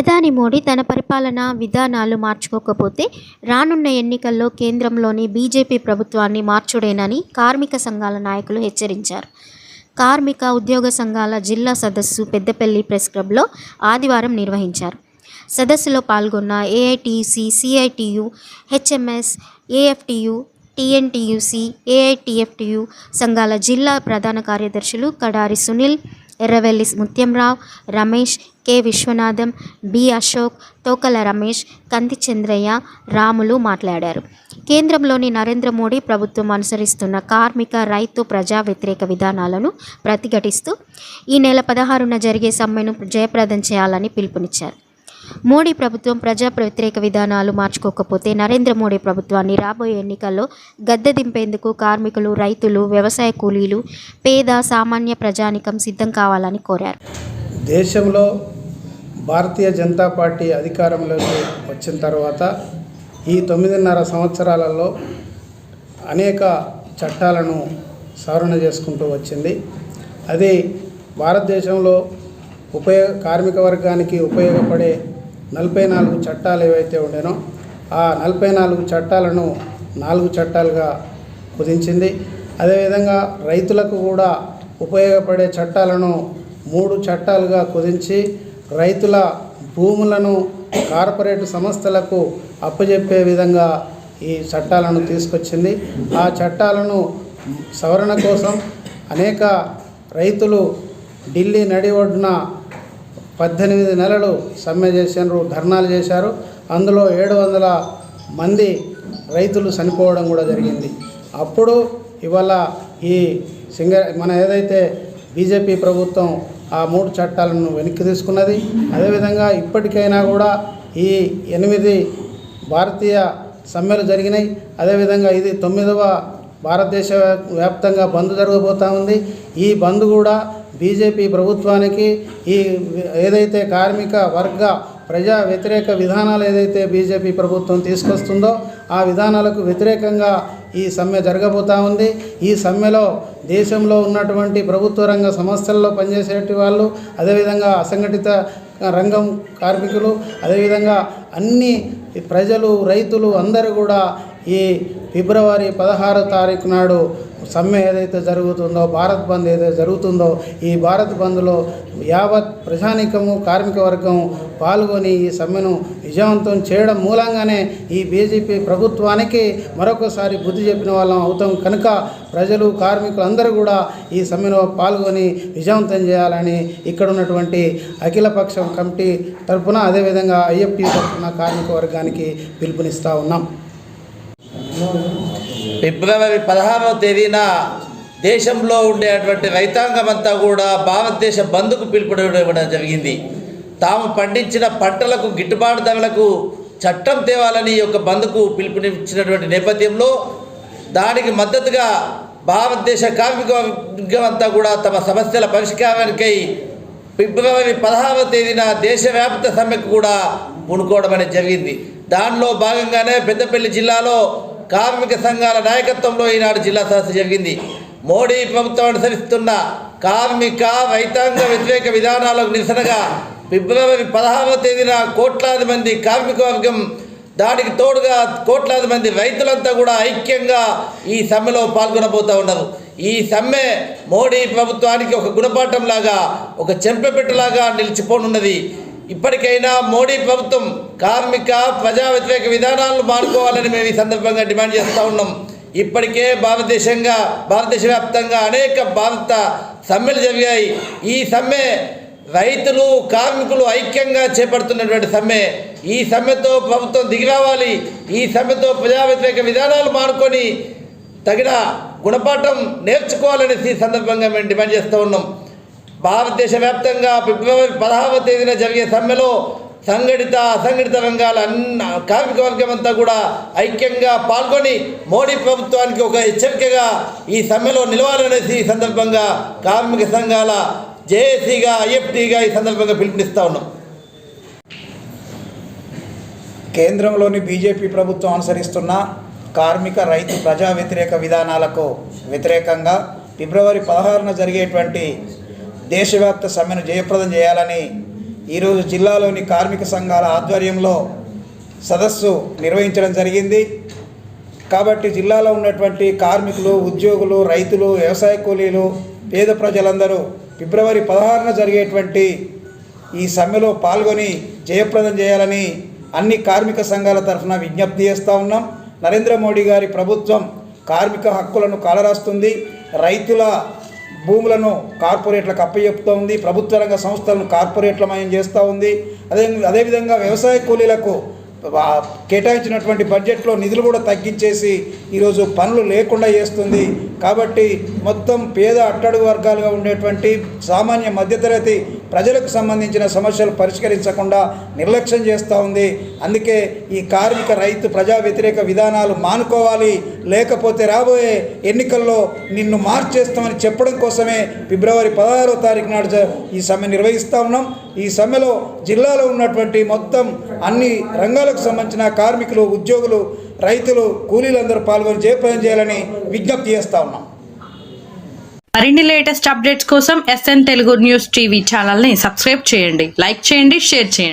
ప్రధాని మోడీ తన పరిపాలనా విధానాలు మార్చుకోకపోతే రానున్న ఎన్నికల్లో కేంద్రంలోని బీజేపీ ప్రభుత్వాన్ని మార్చుడేనని కార్మిక సంఘాల నాయకులు హెచ్చరించారు. కార్మిక ఉద్యోగ సంఘాల జిల్లా సదస్సు పెద్దపల్లి ప్రెస్ క్లబ్లో ఆదివారం నిర్వహించారు. సదస్సులో పాల్గొన్న AITC CITU HMS AFTU TNTUC AITFTU సంఘాల జిల్లా ప్రధాన కార్యదర్శులు కడారి సునీల్ ఎర్రవెల్లి ముత్యంరావు రమేష్ కె. విశ్వనాథం బి. అశోక్ తోకల రమేష్ కంది చంద్రయ్య రాములు మాట్లాడారు. కేంద్రంలోని నరేంద్ర మోడీ ప్రభుత్వం అనుసరిస్తున్న కార్మిక రైతు ప్రజా వ్యతిరేక విధానాలను ప్రతిఘటిస్తూ ఈ నెల పదహారున జరిగే సమ్మెను జయప్రదం చేయాలని పిలుపునిచ్చారు. మోడీ ప్రభుత్వం ప్రజా వ్యతిరేక విధానాలు మార్చుకోకపోతే నరేంద్ర మోడీ ప్రభుత్వాన్ని రాబోయే ఎన్నికల్లో గద్దె దింపేందుకు కార్మికులు రైతులు వ్యవసాయ కూలీలు పేద సామాన్య ప్రజానికం సిద్ధం కావాలని కోరారు. దేశంలో భారతీయ జనతా పార్టీ అధికారంలోకి వచ్చిన తర్వాత ఈ తొమ్మిదిన్నర సంవత్సరాలలో అనేక చట్టాలను సవరణ చేసుకుంటూ వచ్చింది. అది భారతదేశంలో ఉపయోగ కార్మిక వర్గానికి ఉపయోగపడే నలభై నాలుగు చట్టాలు ఏవైతే ఉండేనో ఆ నలభై నాలుగు చట్టాలను నాలుగు చట్టాలుగా కుదించింది. అదేవిధంగా రైతులకు కూడా ఉపయోగపడే చట్టాలను మూడు చట్టాలుగా కుదించి రైతుల భూములను కార్పొరేట్ సంస్థలకు అప్పజెప్పే విధంగా ఈ చట్టాలను తీసుకొచ్చింది. ఆ చట్టాలను సవరణ కోసం అనేక రైతులు ఢిల్లీ నడి ఒడ్డున పద్దెనిమిది నెలలు సమ్మె చేసినారు ధర్నాలు చేశారు. అందులో ఏడు వందల మంది రైతులు చనిపోవడం కూడా జరిగింది. అప్పుడు ఇవాళ ఈ సింగ మన ఏదైతే బీజేపీ ప్రభుత్వం ఆ మూడు చట్టాలను వెనక్కి తీసుకున్నది అదేవిధంగా ఇప్పటికైనా కూడా ఈ ఎనిమిది భారతీయ సమ్మెలు జరిగినాయి. అదేవిధంగా ఇది తొమ్మిదవ భారతదేశ వ్యాప్తంగా బంద్ జరగబోతూ ఉంది. ఈ బంద్ కూడా బీజేపీ ప్రభుత్వానికి ఈ ఏదైతే కార్మిక వర్గ ప్రజా వ్యతిరేక విధానాలు ఏదైతే బీజేపీ ప్రభుత్వం తీసుకొస్తుందో ఆ విధానాలకు వ్యతిరేకంగా ఈ సమ్మె జరగబోతూ ఉంది. ఈ సమ్మెలో దేశంలో ఉన్నటువంటి ప్రభుత్వ రంగ సంస్థల్లో పనిచేసేటి వాళ్ళు అదేవిధంగా అసంఘటిత రంగం కార్మికులు అదేవిధంగా అన్ని ప్రజలు రైతులు అందరూ కూడా ఈ ఫిబ్రవరి పదహారో తారీఖు నాడు సమ్మె ఏదైతే జరుగుతుందో భారత్ బంద్ ఏదైతే జరుగుతుందో ఈ భారత్ బంద్లో యావత్ ప్రజానికము కార్మిక వర్గం పాల్గొని ఈ సమ్మెను విజయవంతం చేయడం మూలంగానే ఈ బీజేపీ ప్రభుత్వానికి మరొకసారి బుద్ధి చెప్పిన వాళ్ళం అవుతాం. కనుక ప్రజలు కార్మికులు అందరూ కూడా ఈ సమ్మెలో పాల్గొని విజయవంతం చేయాలని ఇక్కడ ఉన్నటువంటి అఖిలపక్షం కమిటీ తరఫున అదేవిధంగా ఐఎఫ్టీ తరఫున కార్మిక వర్గానికి పిలుపునిస్తూ ఉన్నాం. ఫిబ్రవరి పదహారవ తేదీన దేశంలో ఉండేటువంటి రైతాంగం అంతా కూడా భారతదేశ బంద్కు పిలుపునివ్వడం జరిగింది. తాము పండించిన పంటలకు గిట్టుబాటు ధరలకు చట్టం తేవాలని యొక్క బంద్కు పిలుపునిచ్చినటువంటి నేపథ్యంలో దానికి మద్దతుగా భారతదేశ కార్మిక వర్గం అంతా కూడా తమ సమస్యల పరిష్కారానికై ఫిబ్రవరి పదహారవ తేదీన దేశవ్యాప్త సమ్మెకు కూడా పూనుకోవడం అనేది జరిగింది. దానిలో భాగంగానే పెద్దపల్లి జిల్లాలో కార్మిక సంఘాల నాయకత్వంలో ఈనాడు జిల్లా సదస్సు జరిగింది. మోడీ ప్రభుత్వం అనుసరిస్తున్న కార్మిక రైతాంగ వ్యతిరేక విధానాలకు నిరసనగా ఫిబ్రవరి పదహారవ తేదీన కోట్లాది మంది కార్మిక వర్గం దానికి తోడుగా కోట్లాది మంది రైతులంతా కూడా ఐక్యంగా ఈ సమ్మెలో పాల్గొనబోతూ ఉన్నారు. ఈ సమ్మె మోడీ ప్రభుత్వానికి ఒక గుణపాఠం లాగా ఒక చెంపెపెట్టులాగా నిలిచిపోనున్నది. ఇప్పటికైనా మోడీ ప్రభుత్వం కార్మిక ప్రజా వ్యతిరేక విధానాలను మానుకోవాలని మేము ఈ సందర్భంగా డిమాండ్ చేస్తూ ఉన్నాం. ఇప్పటికే భారతదేశంగా భారతదేశ వ్యాప్తంగా అనేక భారత సమ్మెలు జరిగాయి. ఈ సమ్మె రైతులు కార్మికులు ఐక్యంగా చేపడుతున్నటువంటి సమ్మె. ఈ సమ్మెతో ప్రభుత్వం దిగి రావాలి. ఈ సమ్మెతో ప్రజా వ్యతిరేక విధానాలు మానుకొని తగిన గుణపాఠం నేర్చుకోవాలనేసి ఈ సందర్భంగా మేము డిమాండ్ చేస్తూ ఉన్నాం. భారతదేశ వ్యాప్తంగా ఫిబ్రవరి పదహారవ తేదీన జరిగే సమ్మెలో సంఘటిత అసంఘటిత రంగాల అన్న కార్మిక వర్గం అంతా కూడా ఐక్యంగా పాల్గొని మోడీ ప్రభుత్వానికి ఒక హెచ్చరికగా ఈ సమ్మెలో నిలవాలనేసి ఈ సందర్భంగా కార్మిక సంఘాల జేఏసీగా ఐఎఫ్టీగా ఈ సందర్భంగా పిలుపునిస్తూ ఉన్నాం. కేంద్రంలోని బీజేపీ ప్రభుత్వం అనుసరిస్తున్న కార్మిక రైతు ప్రజా వ్యతిరేక విధానాలకు వ్యతిరేకంగా ఫిబ్రవరి పదహారున జరిగేటువంటి దేశవ్యాప్త సమ్మెను జయప్రదం చేయాలని ఈరోజు జిల్లాలోని కార్మిక సంఘాల ఆధ్వర్యంలో సదస్సు నిర్వహించడం జరిగింది. కాబట్టి జిల్లాలో ఉన్నటువంటి కార్మికులు ఉద్యోగులు రైతులు వ్యవసాయ కూలీలు పేద ప్రజలందరూ ఫిబ్రవరి పదహారున జరిగేటువంటి ఈ సమ్మెలో పాల్గొని జయప్రదం చేయాలని అన్ని కార్మిక సంఘాల తరఫున విజ్ఞప్తి చేస్తూ ఉన్నాం. నరేంద్ర మోడీ గారి ప్రభుత్వం కార్మిక హక్కులను కాలరాస్తుంది. రైతుల భూములను కార్పొరేట్లకు అప్పచెప్తూ ఉంది ప్రభుత్వ రంగ సంస్థలను కార్పొరేట్లమయం చేస్తూ ఉంది. అదే అదేవిధంగా వ్యవసాయ కూలీలకు కేటాయించినటువంటి బడ్జెట్లో నిధులు కూడా తగ్గించేసి ఈరోజు పనులు లేకుండా చేస్తుంది. కాబట్టి మొత్తం పేద అట్టడుగు వర్గాలుగా ఉండేటువంటి సామాన్య మధ్యతరగతి ప్రజలకు సంబంధించిన సమస్యలు పరిష్కరించకుండా నిర్లక్ష్యం చేస్తూ ఉంది. అందుకే ఈ కార్మిక రైతు ప్రజా వ్యతిరేక విధానాలు మానుకోవాలి. లేకపోతే రాబోయే ఎన్నికల్లో నిన్ను మార్చేస్తామని చెప్పడం కోసమే ఫిబ్రవరి పదహారో తారీఖు నాడు ఈ సమ్మె నిర్వహిస్తూ ఉన్నాం. ఈ సమ్మెలో జిల్లాలో ఉన్నటువంటి మొత్తం అన్ని రంగాలకు సంబంధించిన కార్మికులు ఉద్యోగులు రైతులు కూలీలందరూ పాల్గొని జయప్రదం చేయాలని విజ్ఞప్తి చేస్తా ఉన్నాం. మరిన్ని లేటెస్ట్ అప్డేట్స్ కోసం ఎస్ఎన్ తెలుగు న్యూస్ టీవీ ఛానల్ని సబ్స్క్రైబ్ చేయండి. లైక్ చేయండి షేర్ చేయండి.